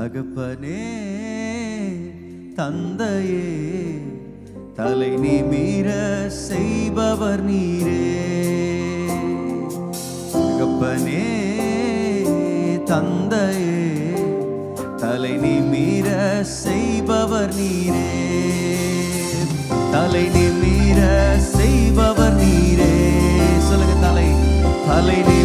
தகப்பனே தந்தையே தலை நிமிர செய்பவர் நீரே. தகப்பனே தந்தையே தலை நிமிர செய்பவர் நீரே. தலை நிமிர செய்பவர் நீரே. சொல்லுங்க தலை. தலை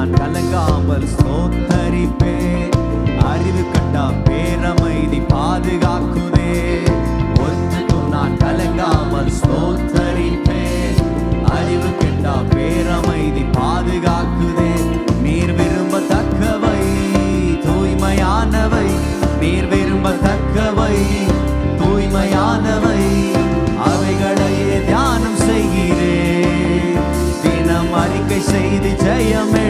நான் கலங்காமல் சோத்தரிப்பே அறிவு கண்டா பேரமைதி பாதுகாக்குதே. ஒன்றுக்கும் நான் கலங்காமல் சோத்தரிப்பே அறிவு கண்டா பேரமைதி பாதுகாக்குதே. நீர் விரும்பத்தக்கவை தூய்மையானவை. நீர் விரும்பத்தக்கவை தூய்மையானவை. அவைகளையே தியானம் செய்கிறேன் தினம் அறிக்கை செய்து ஜெயமே.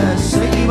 Yes,